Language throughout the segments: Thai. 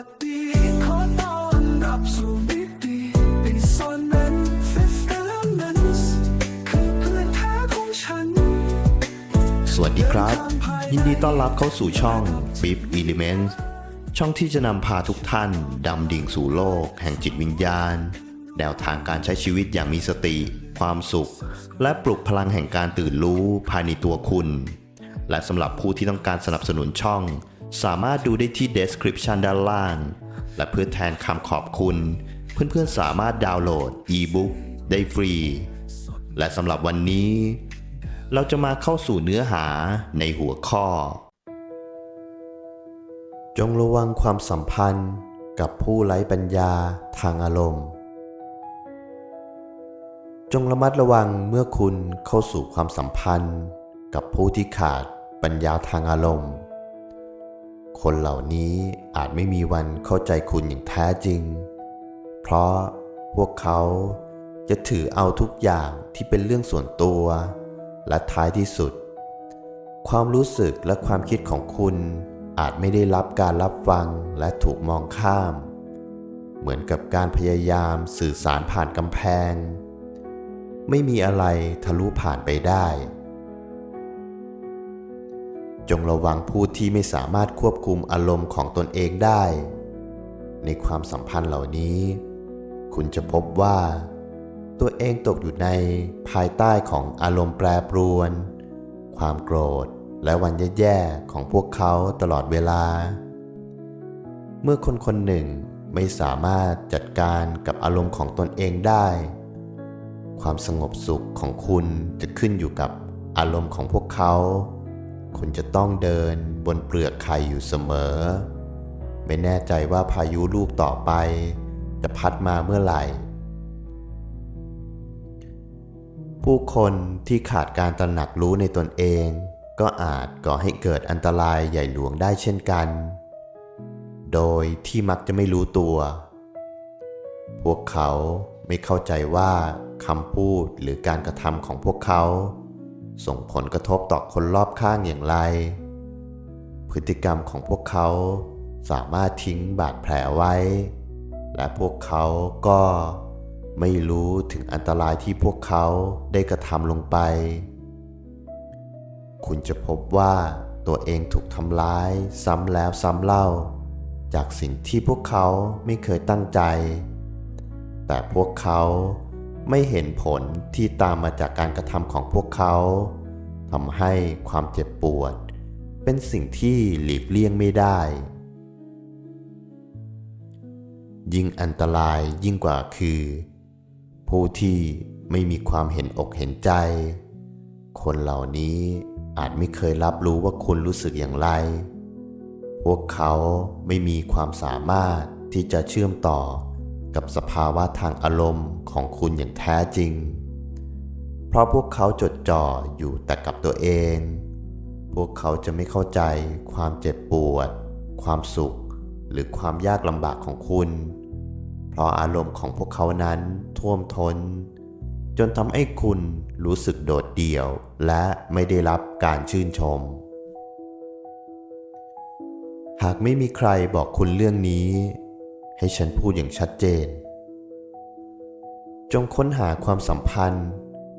วัสดีขอต้อนรับสู่บิ๊กดีดิซอนเมนฟิฟเอลเมนส์คือเพื่อนแท้ของฉัน สวัสดีครับ ยินดีต้อนรับเข้าสู่ช่อง Fifth Elements ช่องที่จะนำพาทุกท่านดำดิ่งสู่โลก แห่งจิตวิญญาณ แนวทางการใช้ชีวิตอย่างมีสติ ความสุข และปลุกพลังแห่งการตื่นรู้ภายในตัวคุณ และสำหรับผู้ที่ต้องการสนับสนุนช่อง สามารถดูได้ที่ description ด้านล่าง และเพื่อแทนคำขอบคุณ เพื่อนๆสามารถดาวน์โหลด e-book ได้ฟรี และสำหรับวันนี้ เราจะมาเข้าสู่เนื้อหาในหัวข้อ จงระวังความสัมพันธ์กับผู้ไร้ปัญญาทางอารมณ์ จงระมัดระวังเมื่อคุณเข้าสู่ความสัมพันธ์ กับผู้ที่ขาดปัญญาทางอารมณ์ คนเหล่านี้อาจไม่มีวันเข้าใจคุณอย่างแท้จริง เพราะพวกเขาจะถือเอาทุกอย่างที่เป็นเรื่องส่วนตัว และท้ายที่สุด ความรู้สึกและความคิดของคุณอาจไม่ได้รับการรับฟังและถูกมองข้าม เหมือนกับการพยายามสื่อสารผ่านกำแพง ไม่มีอะไรทะลุผ่านไปได้ จงระวังผู้ที่ไม่สามารถควบคุมอารมณ์ของตนเองได้ ในความสัมพันธ์เหล่านี้ คุณจะพบว่า ตัวเองตกอยู่ในภายใต้ของอารมณ์แปรปรวน ความโกรธและวันแย่ๆของพวกเขาตลอดเวลา เมื่อคนคนหนึ่งไม่สามารถจัดการกับอารมณ์ของตนเองได้ ความสงบสุขของคุณจะขึ้นอยู่กับอารมณ์ของพวกเขา คุณจะต้องเดินบนเปลือกไข่อยู่เสมอ ไม่แน่ใจว่าพายุลูกต่อไป จะพัดมาเมื่อไหร่ ผู้คนที่ขาดการตระหนักรู้ในตนเอง ก็อาจก่อให้เกิดอันตรายใหญ่หลวงได้เช่นกัน โดยที่มักจะไม่รู้ตัว พวกเขาไม่เข้าใจว่าคำพูดหรือการกระทำของพวกเขา ส่งผลกระทบต่อคนรอบข้างอย่างไร พฤติกรรมของพวกเขาสามารถทิ้งบาดแผลไว้ และพวกเขาก็ไม่รู้ถึงอันตรายที่พวกเขาได้กระทำลงไป คุณจะพบว่าตัวเองถูกทำร้ายซ้ำแล้วซ้ำเล่า จากสิ่งที่พวกเขาไม่เคยตั้งใจ แต่พวกเขา ไม่เห็นผลที่ตามมาจากการกระทำของพวกเขาทำให้ความเจ็บปวด เป็นสิ่งที่หลีกเลี่ยงไม่ได้ ยิ่งอันตรายยิ่งกว่าคือ ผู้ที่ไม่มีความเห็นอกเห็นใจ คนเหล่านี้อาจไม่เคยรับรู้ว่าคุณรู้สึกอย่างไร พวกเขาไม่มีความสามารถที่จะเชื่อมต่อ กับสภาวะทางอารมณ์ของคุณอย่างแท้จริง เพราะพวกเขาจดจ่ออยู่แต่กับตัวเอง พวกเขาจะไม่เข้าใจความเจ็บปวด ความสุข หรือความยากลำบากของคุณ เพราะอารมณ์ของพวกเขานั้นท่วมทน้น จนทำให้คุณรู้สึกโดดเดี่ยวและไม่ได้รับการชื่นชม หากไม่มีใครบอกคุณเรื่องนี้ ให้ฉันพูดอย่างชัดเจน จงค้นหาความสัมพันธ์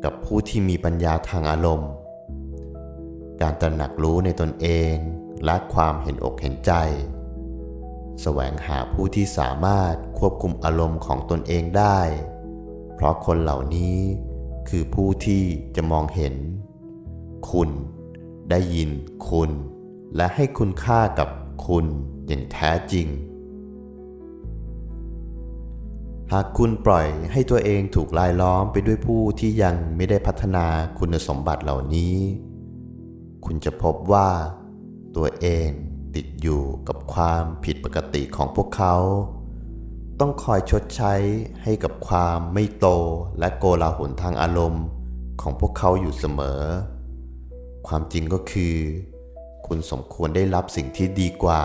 กับผู้ที่มีปัญญาทางอารมณ์ การตระหนักรู้ในตนเองและความเห็นอกเห็นใจ แสวงหาผู้ที่สามารถควบคุมอารมณ์ของตนเองได้ เพราะคนเหล่านี้คือผู้ที่จะมองเห็น คุณ ได้ยินคุณ และให้คุณค่ากับคุณอย่างแท้จริง หากคุณปล่อยให้ตัวเองถูกลายล้อมไปด้วยผู้ที่ยังไม่ได้พัฒนาคุณสมบัติเหล่านี้ คุณจะพบว่า ตัวเองติดอยู่กับความผิดปกติของพวกเขา ต้องคอยชดใช้ให้กับความไม่โตและโกลาหลทางอารมณ์ของพวกเขาอยู่เสมอ ความจริงก็คือ คุณสมควรได้รับสิ่งที่ดีกว่า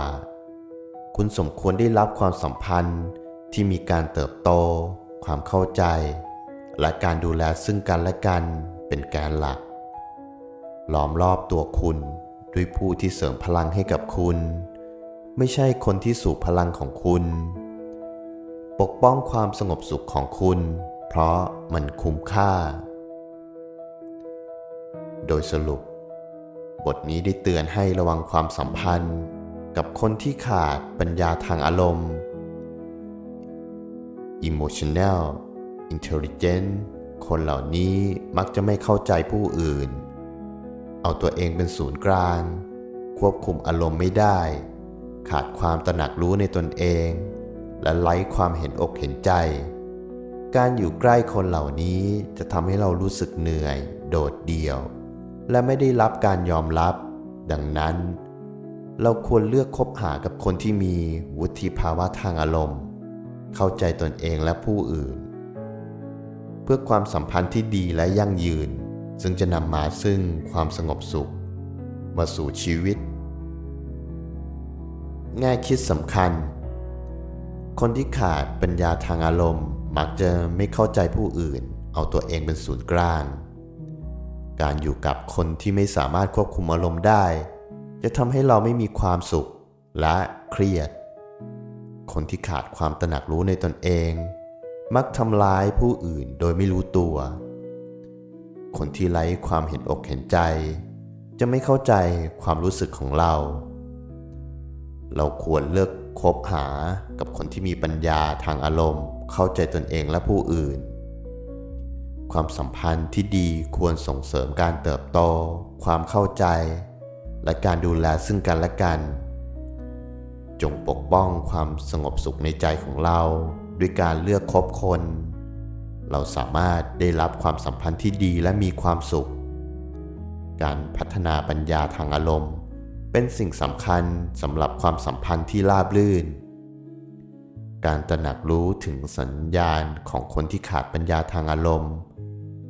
คุณสมควรได้รับความสัมพันธ์ ที่มีการเติบโต ความเข้าใจ และการดูแลซึ่งกันและกันเป็นแกนหลัก ล้อมรอบตัวคุณด้วยผู้ที่เสริมพลังให้กับคุณ ไม่ใช่คนที่สูบพลังของคุณ ปกป้องความสงบสุขของคุณ เพราะมันคุ้มค่า โดยสรุป บทนี้ได้เตือนให้ระวังความสัมพันธ์ กับคนที่ขาดปัญญาทางอารมณ์ emotional intelligent คนเหล่านี้มักจะไม่เข้าใจผู้อื่น เอาตัวเองเป็นศูนย์กลาง ควบคุมอารมณ์ไม่ได้ ขาดความตระหนักรู้ในตนเอง และไร้ความเห็นอกเห็นใจ การอยู่ใกล้คนเหล่านี้จะทำให้เรารู้สึกเหนื่อย โดดเดี่ยว และไม่ได้รับการยอมรับ ดังนั้น เราควรเลือกคบหากับคนที่มีวุฒิภาวะทางอารมณ์ เข้าใจตนเองและผู้อื่น เพื่อความสัมพันธ์ที่ดีและยั่งยืน ซึ่งจะนำมาซึ่งความสงบสุข มาสู่ชีวิต ง่ายคิดสำคัญ คนที่ขาดปัญญาทางอารมณ์ มักจะไม่เข้าใจผู้อื่น เอาตัวเองเป็นศูนย์กลาง การอยู่กับคนที่ไม่สามารถควบคุมอารมณ์ได้ จะทำให้เราไม่มีความสุขและเครียด คนที่ขาดความตระหนักรู้ในตนเอง มักทำร้ายผู้อื่นโดยไม่รู้ตัว คนที่ไร้ความเห็นอกเห็นใจ จะไม่เข้าใจความรู้สึกของเรา เราควรเลือกคบหากับคนที่มีปัญญาทางอารมณ์ เข้าใจตนเองและผู้อื่น ความสัมพันธ์ที่ดีควรส่งเสริมการเติบโต ความเข้าใจ และการดูแลซึ่งกันและกัน จงปกป้องความสงบสุขในใจของเรา ด้วยการเลือกคบคน เราสามารถได้รับความสัมพันธ์ที่ดีและมีความสุข การพัฒนาปัญญาทางอารมณ์ เป็นสิ่งสำคัญสำหรับความสัมพันธ์ที่ราบรื่น การตระหนักรู้ถึงสัญญาณของคนที่ขาดปัญญาทางอารมณ์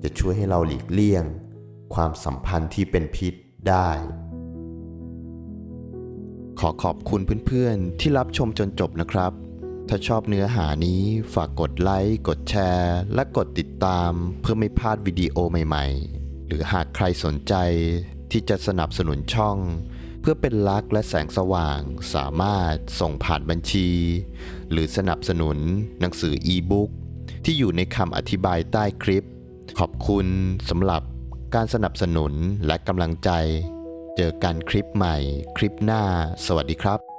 จะช่วยให้เราหลีกเลี่ยง ความสัมพันธ์ที่เป็นพิษได้ ขอขอบคุณเพื่อนๆ ที่รับชมจนจบนะครับ ถ้าชอบเนื้อหานี้ฝากกดไลค์ กดแชร์ และกดติดตามเพื่อไม่พลาดวิดีโอใหม่ๆ หรือหากใครสนใจที่จะสนับสนุนช่อง เพื่อเป็นลักษณ์และแสงสว่างสามารถส่งผ่านบัญชี หรือสนับสนุนหนังสืออีบุ๊กที่อยู่ในคำอธิบายใต้คลิป ขอบคุณสำหรับการสนับสนุนและกำลังใจ เจอกันคลิปใหม่คลิปหน้า สวัสดีครับ